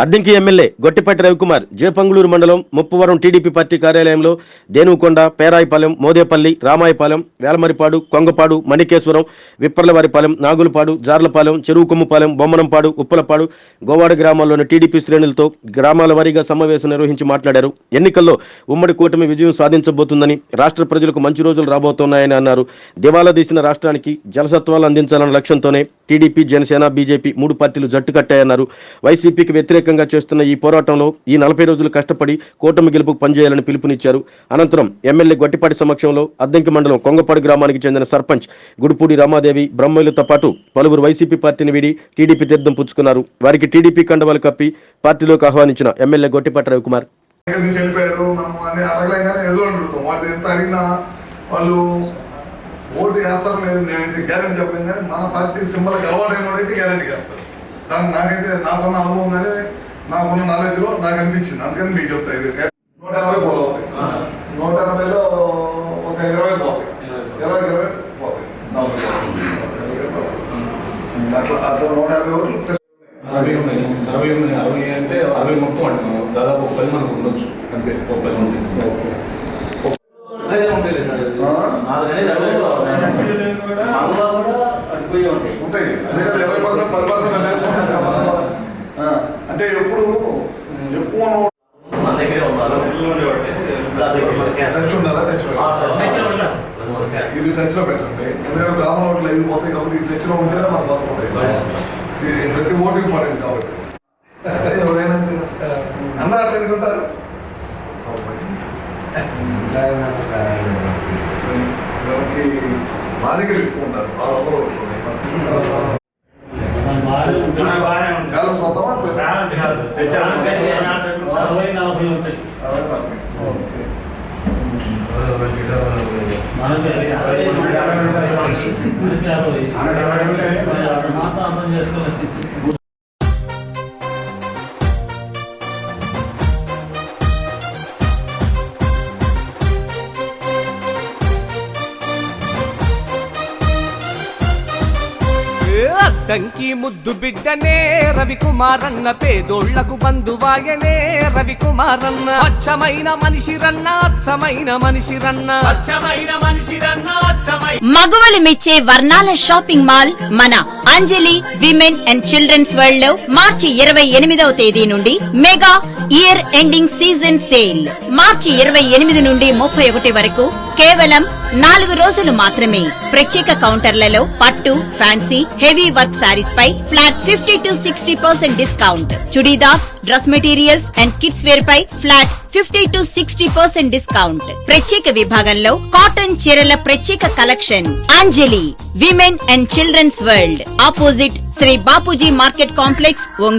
Addanki MLA Gottipati Ravikumar J Panguluru మండలం Muppavaram TDP party కార్యాలయంలో దేనుకొండ పేరాయిపాలెం మోదేపల్లి రామాయపాలెం వేలమరిపాడు కొంగపాడు మణికేశ్వరం విప్పర్లవారిపాలెం నాగులపాడు జార్లపాలెం చెరువుకొమ్ముపాలెం బొమ్మనంపాడు ఉప్పలపాడు గోవాడ గ్రామాల్లోని టీడీపీ శ్రేణులతో గ్రామాల వారీగా సమావేశం నిర్వహించి మాట్లాడారు. ఎన్నికల్లో ఉమ్మడి కూటమి విజయం సాధించబోతుందని రాష్ట్ర ప్రజలకు మంచి రోజులు రాబోతున్నాయని అన్నారు. దివాలా తీసిన రాష్ట్రానికి జలసత్వాలు అందించాలన్న లక్ష్యంతోనే టీడీపీ జనసేన బీజేపీ మూడు పార్టీలు జట్టు కట్టాయన్నారు వైసీపీకి వ్యతిరేకంగా చేస్తున్న ఈ పోరాటంలో ఈ నలభై రోజులు కష్టపడి కూటమి గెలుపుకు పనిచేయాలని పిలుపునిచ్చారు. అనంతరం ఎమ్మెల్యే గొట్టిపాటి సమక్షంలో అద్దంకి మండలం కొంగపాడు గ్రామానికి చెందిన సర్పంచ్ గుడిపూడి రామాదేవి బ్రహ్మయ్యలతో పాటు పలువురు వైసీపీ పార్టీని వీడి టీడీపీ తీర్థం పుచ్చుకున్నారు. వారికి టీడీపీ కండవాలు కప్పి పార్టీలోకి ఆహ్వానించిన ఎమ్మెల్యే గొట్టిపాటి రవికుమార్. దగ్గర మనం అన్ని అడగలేం కానీ ఏదో అడుగుతాం వాళ్ళు ఎంత అడిగినా వాళ్ళు ఓటు వేస్తారు లేదు. నేనైతే గ్యారెంటీ చెప్పలేను కానీ మన పార్టీ సింబల్ అలవాటైన అయితే గ్యారెంటీ చేస్తారు దాన్ని నాకైతే నాకున్న అనుభవం కానీ నాకున్న నాలెడ్జ్లో నాకు అనిపించింది అందుకని మీకు చెప్తా ఇది నూట ఎనభై పోలు అవుతాయి. నూట ఎనభైలో ఒక ఇరవై పోతాయి. ఇరవై ఇరవై పోతాయి. నలభై అట్లా అట్లా నూట యాభై ఓట్లు ప్లస్ అరవై ఉన్నాయి అరవై ఉన్నాయి అరవై అంటే అరవై మొత్తం అంటున్నాం దాదాపు ఒక పది మంది ఉండొచ్చు. అంతే. ఒక పది మంది. ఓకే. అదే. ఉంటాయి. సార్ ఇది టచ్లో పెట్టండి. ఎందుకంటే గ్రామం ఓట్లు ఐదు పోతాయి కాబట్టి ఈ టచ్లో ఉంటేనే మన ఉంటాయి ఇది ప్రతి ఓటు ఇంపార్టెంట్ కాబట్టి. ఎవరైనా అంతే కదా. అందరూ అట్లా అనుకుంటారు. వీళ్ళకి మా దగ్గర ఎక్కువ ఉంటారు ఆరు వందల ఓట్లు ఉన్నాయి కాలం సొంతమా అరవై నలభై ఉంటాయి అరవై నలభై. ఓకే. మనకి అరవై మనకి అరవై అద్దంకి ముద్దు బిడ్డనే రవికుమారన్న పేదోళ్ళకు బంధువాయనే రవికుమారన్న. స్వచ్ఛమైన మనిషి రన్న అచ్చమైన మనిషి రన్న స్వచ్ఛమైన మనిషి రన్న అచ్చమైన మగవలు మెచ్చే వర్ణాల షాపింగ్ మాల్ మన అంజలి విమెన్ అండ్ చిల్డ్రన్స్ వరల్డ్లో మార్చి ఇరవై ఎనిమిదవ తేదీ నుండి mega year ending season sale. మార్చి ఇరవై ఎనిమిది నుండి ముప్పై ఒకటి వరకు కేవలం నాలుగు రోజులు మాత్రమే ప్రత్యేక కౌంటర్లలో పట్టు fancy heavy work saris pi flat fifty to sixty percent discount. Churidars dress materials and kids wear pi flat fifty to sixty percent discount. ప్రత్యేక విభాగంలో కాటన్ చీరల ప్రత్యేక collection. Anjali women and children's world. Opposite Shri Bapuji market complex Ongole